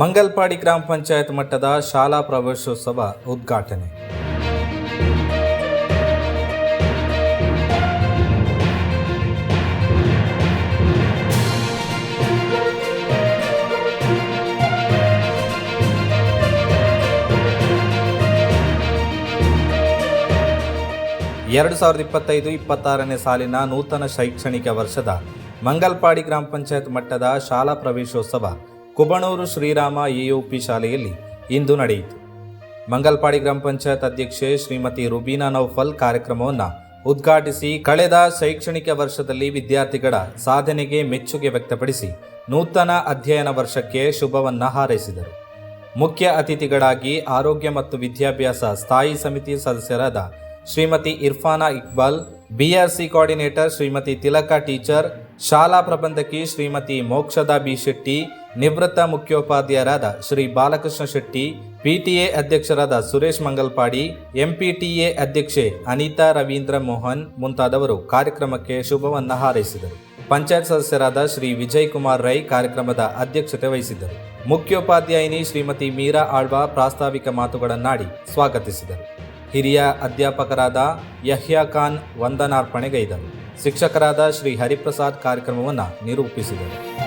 ಮಂಗಲ್ಪಾಡಿ ಗ್ರಾಮ ಪಂಚಾಯತ್ ಮಟ್ಟದ ಶಾಲಾ ಪ್ರವೇಶೋತ್ಸವ ಉದ್ಘಾಟನೆ. ಎರಡು ಸಾವಿರದ ಇಪ್ಪತ್ತೈದು, ಇಪ್ಪತ್ತಾರನೇ ಸಾಲಿನ ನೂತನ ಶೈಕ್ಷಣಿಕ ವರ್ಷದ ಮಂಗಲ್ಪಾಡಿ ಗ್ರಾಮ ಪಂಚಾಯತ್ ಮಟ್ಟದ ಶಾಲಾ ಪ್ರವೇಶೋತ್ಸವ ಕುಬಣೂರು ಶ್ರೀರಾಮ ಎಯುಪಿ ಶಾಲೆಯಲ್ಲಿ ಇಂದು ನಡೆಯಿತು. ಮಂಗಲ್ಪಾಡಿ ಗ್ರಾಮ ಪಂಚಾಯತ್ ಅಧ್ಯಕ್ಷೆ ಶ್ರೀಮತಿ ರುಬೀನಾ ನೌಫಲ್ ಕಾರ್ಯಕ್ರಮವನ್ನು ಉದ್ಘಾಟಿಸಿ ಕಳೆದ ಶೈಕ್ಷಣಿಕ ವರ್ಷದಲ್ಲಿ ವಿದ್ಯಾರ್ಥಿಗಳ ಸಾಧನೆಗೆ ಮೆಚ್ಚುಗೆ ವ್ಯಕ್ತಪಡಿಸಿ ನೂತನ ಅಧ್ಯಯನ ವರ್ಷಕ್ಕೆ ಶುಭವನ್ನು ಹಾರೈಸಿದರು. ಮುಖ್ಯ ಅತಿಥಿಗಳಾಗಿ ಆರೋಗ್ಯ ಮತ್ತು ವಿದ್ಯಾಭ್ಯಾಸ ಸ್ಥಾಯಿ ಸಮಿತಿ ಸದಸ್ಯರಾದ Shrimati Irfana Iqbal BRC coordinator Shrimati Tilaka teacher ಶಾಲಾ ಪ್ರಬಂಧಕಿ ಶ್ರೀಮತಿ ಮೋಕ್ಷದಾ ಬಿ ಶೆಟ್ಟಿ, ನಿವೃತ್ತ ಮುಖ್ಯೋಪಾಧ್ಯಾಯರಾದ ಶ್ರೀ ಬಾಲಕೃಷ್ಣ ಶೆಟ್ಟಿ, ಪಿಟಿಎ ಅಧ್ಯಕ್ಷರಾದ ಸುರೇಶ್ ಮಂಗಲ್ಪಾಡಿ, ಎಂಪಿಟಿಎ ಅಧ್ಯಕ್ಷೆ ಅನಿತಾ ರವೀಂದ್ರ ಮೋಹನ್ ಮುಂತಾದವರು ಕಾರ್ಯಕ್ರಮಕ್ಕೆ ಶುಭವನ್ನು ಹಾರೈಸಿದರು. ಪಂಚಾಯತ್ ಸದಸ್ಯರಾದ ಶ್ರೀ ವಿಜಯ್ ಕುಮಾರ್ ರೈ ಕಾರ್ಯಕ್ರಮದ ಅಧ್ಯಕ್ಷತೆ ವಹಿಸಿದ್ದರು. ಮುಖ್ಯೋಪಾಧ್ಯಾಯಿನಿ ಶ್ರೀಮತಿ ಮೀರಾ ಆಳ್ವಾ ಪ್ರಾಸ್ತಾವಿಕ ಮಾತುಗಳನ್ನಾಡಿ ಸ್ವಾಗತಿಸಿದರು. ಹಿರಿಯ ಅಧ್ಯಾಪಕರಾದ ಯಹ್ಯಾ ಖಾನ್ ವಂದನಾರ್ಪಣೆಗೈದರು. ಶಿಕ್ಷಕರಾದ ಶ್ರೀ ಹರಿಪ್ರಸಾದ್ ಕಾರ್ಯಕ್ರಮವನ್ನು ನಿರೂಪಿಸಿದರು.